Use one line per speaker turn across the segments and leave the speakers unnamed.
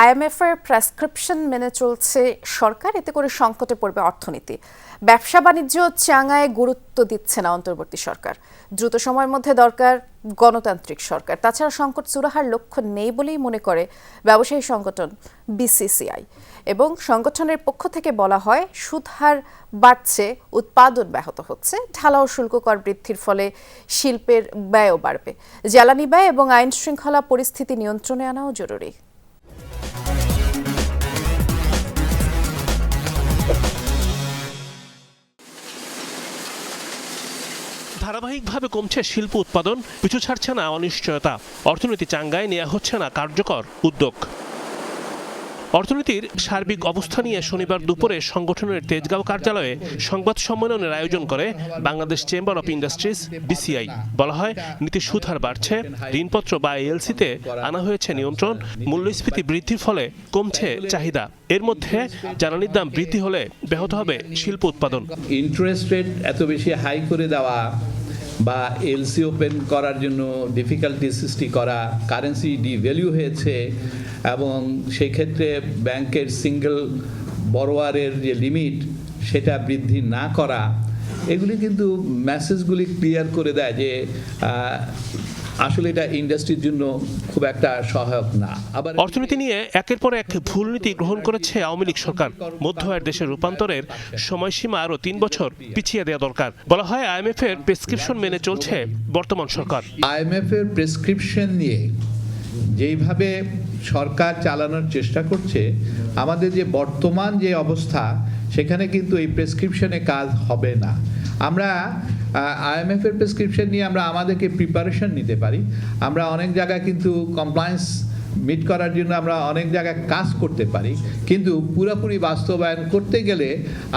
IMF এর prescription মেনে চলছে সরকার, এতে করে সংকটে পড়বে অর্থনীতি। ব্যবসা বাণিজ্য চাঙায় গুরুত্ব দিচ্ছে না অন্তর্বর্তী সরকার। দ্রুত সময়ের মধ্যে দরকার গণতান্ত্রিক সরকার। তাছাড়া সংকট চূড়াহার লক্ষ্য নেই বলেই মনে করে ব্যবসায়ী সংগঠন বিসিসিআই। এবং সংগঠনের পক্ষ থেকে বলা হয়, সুদহার বাড়ছে, উৎপাদন ব্যাহত হচ্ছে, ঢালাও শুল্ক কর বৃদ্ধির ফলে শিল্পের ব্যয়ও বাড়বে। জ্বালানি ব্যয় এবং আইন শৃঙ্খলা পরিস্থিতি নিয়ন্ত্রণে আনাও জরুরি।
ধারাবাহিকভাবে কমছে শিল্প উৎপাদন, পিছু ছাড়ছে না অনিশ্চয়তা। অর্থনীতি চাঙ্গায় নেওয়া হচ্ছে না কার্যকর উদ্যোগ। অর্থনীতির সার্বিক অবস্থা নিয়ে শনিবার দুপুরে সংগঠনের তেজগাঁও কার্যালয়ে সংবাদ সম্মেলনের আয়োজন করে Bangladesh chamber of industries, BCI. বলা হয়, নীতি সুদহার বাড়ছে, ঋণপত্র বা এলসিতে আনা হয়েছে নিয়ন্ত্রণ, মূল্যস্ফীতি বৃদ্ধির ফলে কমছে চাহিদা। এর মধ্যে জ্বালানির দাম বৃদ্ধি হলে ব্যাহত হবে শিল্প উৎপাদন।
ইন্টারেস্ট রেট এত বেশি হাই করে দেওয়া বা এলসি ওপেন করার জন্য ডিফিকাল্টি সৃষ্টি করা কারেন্সি ডিভ্যালিউ হয়েছে এবং সেই ক্ষেত্রে ব্যাংকের সিঙ্গেল বরোয়ারের যে লিমিট সেটা বৃদ্ধি না করা, এগুলি কিন্তু মেসেজগুলি ক্লিয়ার করে দেয় যে আসলে এটা ইন্ডাস্ট্রির জন্য খুব একটা সহায়ক না। আবার
অর্থনীতি নিয়ে একের পর এক ভুল নীতি গ্রহণ করেছে আওয়ামী লীগ সরকার। মধ্য আয়ের দেশের রূপান্তরের সময়সীমা আরও তিন বছর পিছিয়ে দেওয়া দরকার। বলা হয় আইএমএফ এর প্রেসক্রিপশন মেনে চলছে বর্তমান সরকার।
আইএমএফ এর প্রেসক্রিপশন নিয়ে যেইভাবে সরকার চালানোর চেষ্টা করছে আমাদের যে বর্তমান যে অবস্থা সেখানে কিন্তু এই প্রেসক্রিপশনে কাজ হবে না। আমরা আইএমএফ এর প্রেসক্রিপশন নিয়ে আমরা আমাদেরকে প্রিপারেশন নিতে পারি। আমরা অনেক জায়গায় কিন্তু কমপ্লায়েন্স মিট করার জন্য আমরা অনেক জায়গায় কাজ করতে পারি। কিন্তু পুরোপুরি বাস্তবায়ন করতে গেলে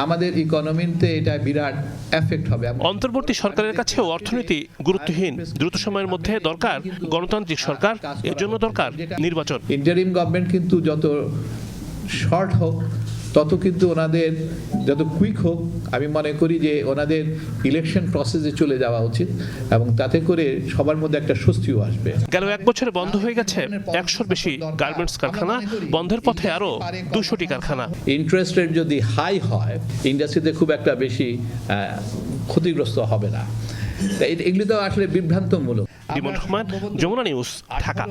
আমাদের ইকোনমিতে এটা বিরাট এফেক্ট হবে।
অন্তর্বর্তী সরকারের কাছেও অর্থনীতি গুরুত্বহীন। দ্রুত সময়ের মধ্যে দরকার গণতান্ত্রিক সরকার এর জন্য দরকার নির্বাচন।
ইন্টারিম গভর্নমেন্ট কিন্তু যত শর্ট হোক তত কিন্তু ওনাদের যত কুইক হোক আমি মনে করি যে ওনাদের ইলেকশন প্রসেসে চলে যাওয়া উচিত এবং তাতে করে সবার মধ্যে একটা স্বস্তিও আসবে।
গেল এক বছরে বন্ধ হয়ে গেছে একশোর বেশি গার্মেন্টস কারখানা বন্ধের পথে আরও দুশোটি কারখানা।
ইন্টারেস্ট রেট যদি হাই হয় ইন্ডাস্ট্রিতে খুব একটা বেশি ক্ষতিগ্রস্ত হবে না। এগুলি তো আসলে বিভ্রান্তমূলক।
বিমল রহমান যমুনা নিউজ ঢাকা।